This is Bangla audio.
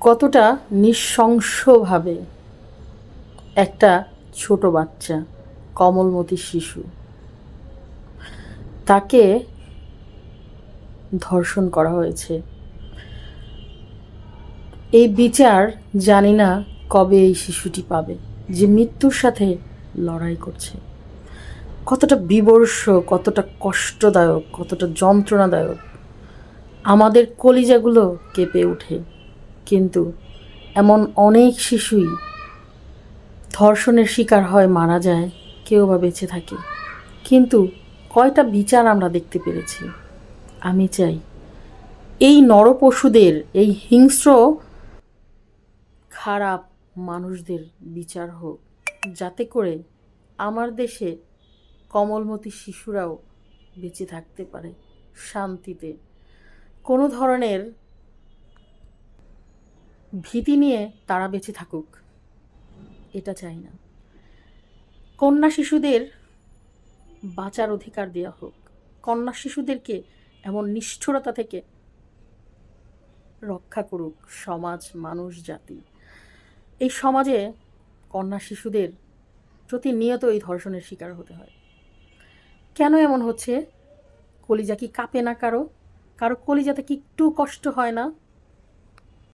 কতটা নিঃশংসভাবে একটা ছোট বাচ্চা, কমলমতি শিশু, তাকে ধর্ষণ করা হয়েছে। এই বিচার জানি না কবে এই শিশুটি পাবে, যে মৃত্যুর সাথে লড়াই করছে। কতটা বিবর্ষ, কতটা কষ্টদায়ক, কতটা যন্ত্রণাদায়ক। আমাদের কলিজাগুলো কেঁপে ওঠে। কিন্তু এমন অনেক শিশুই ধর্ষণের শিকার হয় মারা যায়, কেউ বা বেঁচে থাকে। কিন্তু কয়টা বিচার আমরা দেখতে পেরেছি? আমি চাই এই নরপশুদের, এই হিংস্র খারাপ মানুষদের বিচার হোক, যাতে করে আমার দেশে কমলমতি শিশুরাও বেঁচে থাকতে পারে শান্তিতে। কোনো ধরনের ভীতি নিয়ে তারা বেঁচে থাকুক, এটা চাই না। কন্যা শিশুদের বাঁচার অধিকার দেওয়া হোক, কন্যা শিশুদেরকে এমন নিষ্ঠুরতা থেকে রক্ষা করুক সমাজ, মানুষ, জাতি। এই সমাজে কন্যা শিশুদের প্রতিনিয়ত এই ধর্ষণের শিকার হতে হয়। কেন এমন হচ্ছে? কলিজা কি কাঁপে না কারও? কারও কলিজাতে কি একটু কষ্ট হয় না?